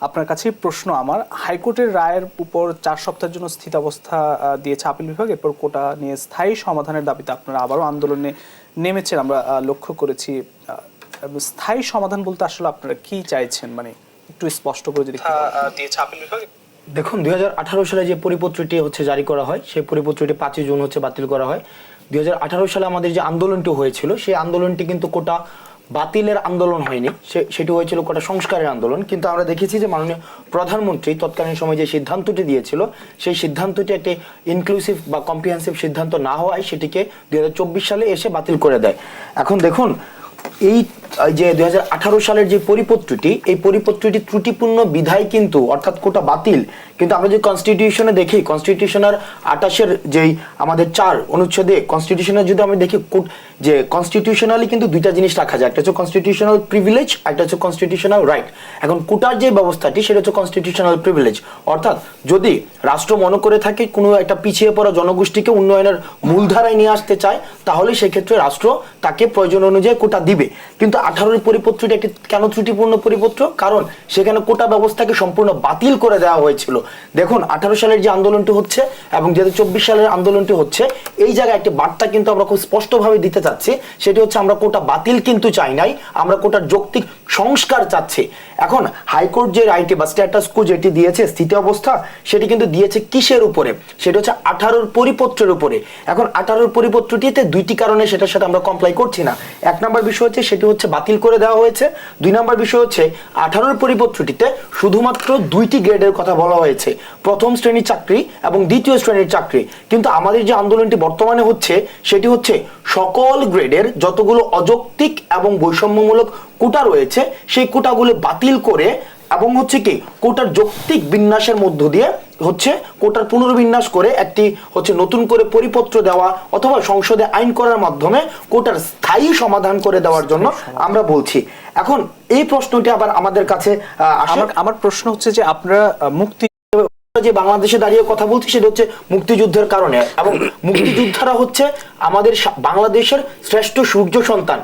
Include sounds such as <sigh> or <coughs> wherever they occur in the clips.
আপনার কাছে প্রশ্ন আমার হাইকোর্টের রায়ের উপর চার সপ্তাহের জন্য স্থিতাবস্থা দিয়েছে আপিল বিভাগ এরপর কোটা নিয়ে স্থায়ী সমাধানের দাবিতে আপনারা আবারও আন্দোলনে নেমেছেন আমরা লক্ষ্য করেছি স্থায়ী সমাধান বলতে আসলে আপনারা কি চাইছেন? মানে একটু স্পষ্ট করে যদি দিয়েছে আপিল বিভাগ? দেখুন দুই হাজার আঠারো সালে যে পরিপত্রটি হচ্ছে জারি করা হয় সেই পরিপত্রটি পাঁচই জুন হচ্ছে বাতিল করা হয়। দুই হাজার আঠারো সালে আমাদের যে আন্দোলনটি হয়েছিল সেই আন্দোলনটি কিন্তু কোটা বাতিলের আন্দোলন হয়নি সেটি হয়েছিল কটা সংস্কারের আন্দোলন, কিন্তু আমরা দেখেছি যে মাননীয় প্রধানমন্ত্রী তৎকালীন সময় যে সিদ্ধান্তটি দিয়েছিল, সেই সিদ্ধান্তটি একটি ইনক্লুসিভ বা কম্প্রিহেন্সিভ সিদ্ধান্ত না হওয়ায় সেটিকে দুই হাজার চব্বিশ সালে এসে বাতিল করে দেয়। এখন দেখুন, এই যে দুই হাজার আঠারো সালের যে পরিপত্রটি, এই পরিপত্রটি ত্রুটিপূর্ণ বিধায় কিন্তু, অর্থাৎ কোটা বাতিল। কিন্তু আমরা যে কনস্টিটিউশনে দেখি কনস্টিটিউশনের যেই আমাদের চার অনুচ্ছেদে কনস্টিটিউশনে যদি দেখি যে কনস্টিটিউশনালি কিন্তু দুইটা জিনিস রাখা যায়। একটা হচ্ছে কনস্টিটিউশনাল প্রিভিলেজ একটা হচ্ছে কনস্টিটিউশনাল রাইট এখন কোটার যে ব্যবস্থাটি, সেটা হচ্ছে কনস্টিটিউশনাল প্রিভিলেজ অর্থাৎ যদি রাষ্ট্র মনে করে থাকে, কোনো একটা পিছিয়ে পড়া জনগোষ্ঠীকে উন্নয়নের মূলধারায় নিয়ে আসতে চায়, তাহলে সেক্ষেত্রে রাষ্ট্র তাকে প্রয়োজন অনুযায়ী কোটা দিবে। কিন্তু আঠারোর পরিপত্রটি একটি কেন ত্রুটিপূর্ণ পরিপত্র? কারণ সেখানে কোটা ব্যবস্থাকে সম্পূর্ণ বাতিল করে দেওয়া হয়েছিল। দেখুন, আঠারো সালের যে আন্দোলনটি হচ্ছে এবং দু চব্বিশ সালের আন্দোলনটি হচ্ছে, এই জায়গায় একটি বার্তা কিন্তু আমরা খুব স্পষ্টভাবে দিতে চাচ্ছি। সেটি হচ্ছে, আমরা কোটা বাতিল কিন্তু চাই নাই, আমরা কোটার যৌক্তিক সংস্কার চাচ্ছি। এখন, হাইকোর্ট যে রায়টি বা স্ট্যাটাস কো যেটি দিয়েছে, স্থিতি অবস্থা, সেটি কিন্তু দিয়েছে কিসের উপরে? সেটা হচ্ছে আঠারোর পরিপত্রের উপরে। এখন, আঠারোর পরিপত্রটিতে দুইটি কারণে সেটার সাথে আমরা কমপ্লাই করছি না। এক নম্বর বিষয় হচ্ছে, সেটি হচ্ছে বাতিল করে দেওয়া হয়েছে। দুই নম্বর বিষয় হচ্ছে, আঠারোর পরিপত্রটিতে শুধুমাত্র দুইটি গ্রেডের কথা বলা হয়েছে। প্রথম শ্রেণির চাকরি এবং দ্বিতীয় শ্রেণির চাকরি। কিন্তু আমাদের যে আন্দোলনটি বর্তমানে হচ্ছে, সেটি হচ্ছে সকল গ্রেডের যতগুলো অযৌক্তিক এবং বৈষম্যমূলক কোটা রয়েছে, সেই কোটাগুলো বাতিল করে এবং হচ্ছে কি কোটার যৌক্তিক বিন্যাসের মধ্য দিয়ে হচ্ছে কোটার পুনর্বিন্যাস করে একটি হচ্ছে নতুন করে পরিপত্র দেওয়া অথবা সংসদে আইন করার মাধ্যমে কোটার স্থায়ী সমাধান করে দেওয়ার জন্য আমরা বলছি। এখন এই প্রশ্নটি আবার আমাদের কাছে আমার আমার প্রশ্ন হচ্ছে যে আপনারা মুক্তি যে বাংলাদেশে দাঁড়িয়ে কথা বলছি সেটা হচ্ছে মুক্তিযুদ্ধের কারণে। এবং <coughs> মুক্তিযোদ্ধারা হচ্ছে আমাদের বাংলাদেশের শ্রেষ্ঠ সূর্য সন্তান।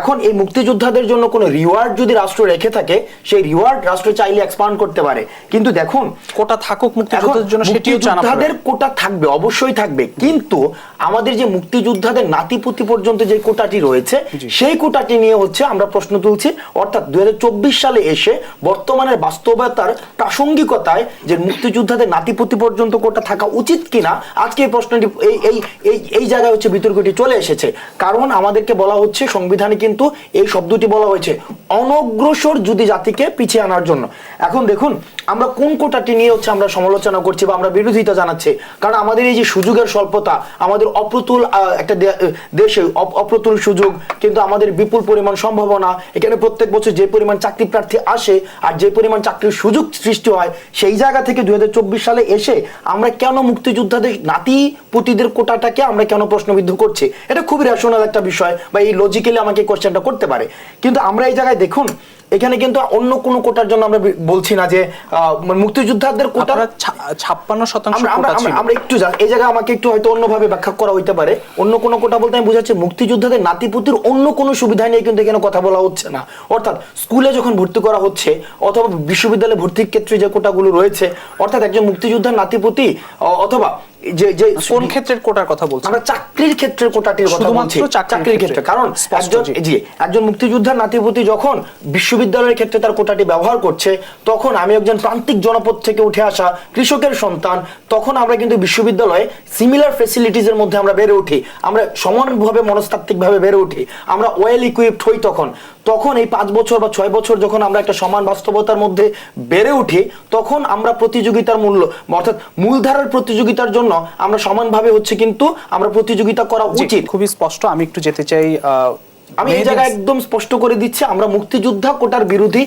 এখন এই মুক্তিযোদ্ধাদের জন্য কোনো রিওয়ার্ড যদি রাষ্ট্র রেখে থাকে সেই রিওয়ার্ড রাষ্ট্র চাইলে এক্সপান্ড করতে পারে। কিন্তু দেখুন কোটা থাকুক এখন মুক্তিযুদ্ধের জন্য সেটিও জানা মুক্তিযোদ্ধাদের কোটা থাকবে অবশ্যই থাকবে। কিন্তু আমাদের যে মুক্তিযোদ্ধাদের নাতিপুতি পর্যন্ত যে কোটাটি রয়েছে সেই কোটাটি নিয়ে হচ্ছে আমরা প্রশ্ন তুলছি। অর্থাৎ দুই হাজার চব্বিশ সালে এসে বর্তমানের বাস্তবতার প্রাসঙ্গিকতায় যে মুক্তিযোদ্ধাদের নাতিপুতি পর্যন্ত কোটা থাকা উচিত কিনা আজকে এই প্রশ্নটি এই এই এই এই জায়গায় হচ্ছে বিতর্কটি চলে এসেছে। কারণ আমাদেরকে বলা হচ্ছে সংবিধানে কিন্তু এই শব্দটি বলা হয়েছে, অনগ্রসর যদি জাতিকে পিছিয়ে আনার জন্য। এখন দেখুন, আমরা কোন কোটাটি নিয়ে হচ্ছে আমরা সমালোচনা করছি বা আমরা বিরোধিতা জানাচ্ছি? কারণ আমাদের এই যে সুযোগের স্বল্পতা, আমাদের অপ্রতুল একটা দেশে অপ্রতুল সুযোগ, কিন্তু আমাদের বিপুল পরিমাণ সম্ভাবনা, এখানে প্রত্যেক বছর যে পরিমাণ চাকরি প্রার্থী আসে আর যে পরিমাণ চাকরির সুযোগ সৃষ্টি হয়, সেই জায়গা থেকে দুই হাজার চব্বিশ সালে এসে আমরা কেন মুক্তিযোদ্ধাদের নাতি পুতিদের কোটাটাকে আমরা কেন প্রশ্নবিদ্ধ করছি? এটা খুবই রেশনাল একটা বিষয় বা এই লজিক্যালি আমাকে কোশ্চেনটা করতে পারে। কিন্তু আমরা এই জায়গায় দেখুন এখানে কিন্তু অন্য কোনো কোটার জন্য আমরা বলছি না যে মানে মুক্তিযোদ্ধাদের কোটা ছাপ্পান্ন শতাংশ আমরা একটু এই জায়গায় আমাকে একটু হয়তো অন্যভাবে ব্যাখ্যা করা হইতে পারে। অন্য কোনো কোটা বলতে আমি বুঝাচ্ছি মুক্তিযোদ্ধাদের নাতিপুতির অন্য কোনো সুবিধা নিয়ে কিন্তু এখানে কথা বলা হচ্ছে না। অর্থাৎ স্কুলে যখন ভর্তি করা হচ্ছে অথবা বিশ্ববিদ্যালয়ে ভর্তির ক্ষেত্রে যে কোটাগুলো রয়েছে অর্থাৎ একজন মুক্তিযোদ্ধার নাতিপুতি অথবা যে যে কোন ক্ষেত্রের কোটার কথা বলছেন? আমরা চাকরির ক্ষেত্রে কোটাটির কথা বলছি। চাকরির ক্ষেত্রে। কারণ একজন জি। একজন মুক্তিযোদ্ধার নাতিপুতি যখন বিশ্ববিদ্যালয়ের ক্ষেত্রে তার কোটাটি ব্যবহার করছে তখন আমি একজন প্রান্তিক জনপদ থেকে উঠে আসা কৃষকের সন্তান তখন আমরা কিন্তু বিশ্ববিদ্যালয়ে সিমিলার ফেসিলিটিস এর মধ্যে আমরা বেড়ে উঠি। আমরা সমানভাবে মনস্তাত্ত্বিক ভাবে বেড়ে উঠি। আমরা ওয়েল ইকুইপড হই তখন। তখন এই পাঁচ বছর বা ছয় বছর যখন আমরা একটা সমান বাস্তবতার মধ্যে বেড়ে উঠি তখন আমরা প্রতিযোগিতার মূল্য অর্থাৎ মূলধারার প্রতিযোগিতার জন্য আমরা সমানভাবে হচ্ছে কিন্তু আমরা প্রতিযোগিতা করা উচিত। খুবই স্পষ্ট। আমি একটু যেতে চাই আহ, আমি এই জায়গায় একদম স্পষ্ট করে দিচ্ছি আমরা মুক্তিযোদ্ধা কোটার বিরোধী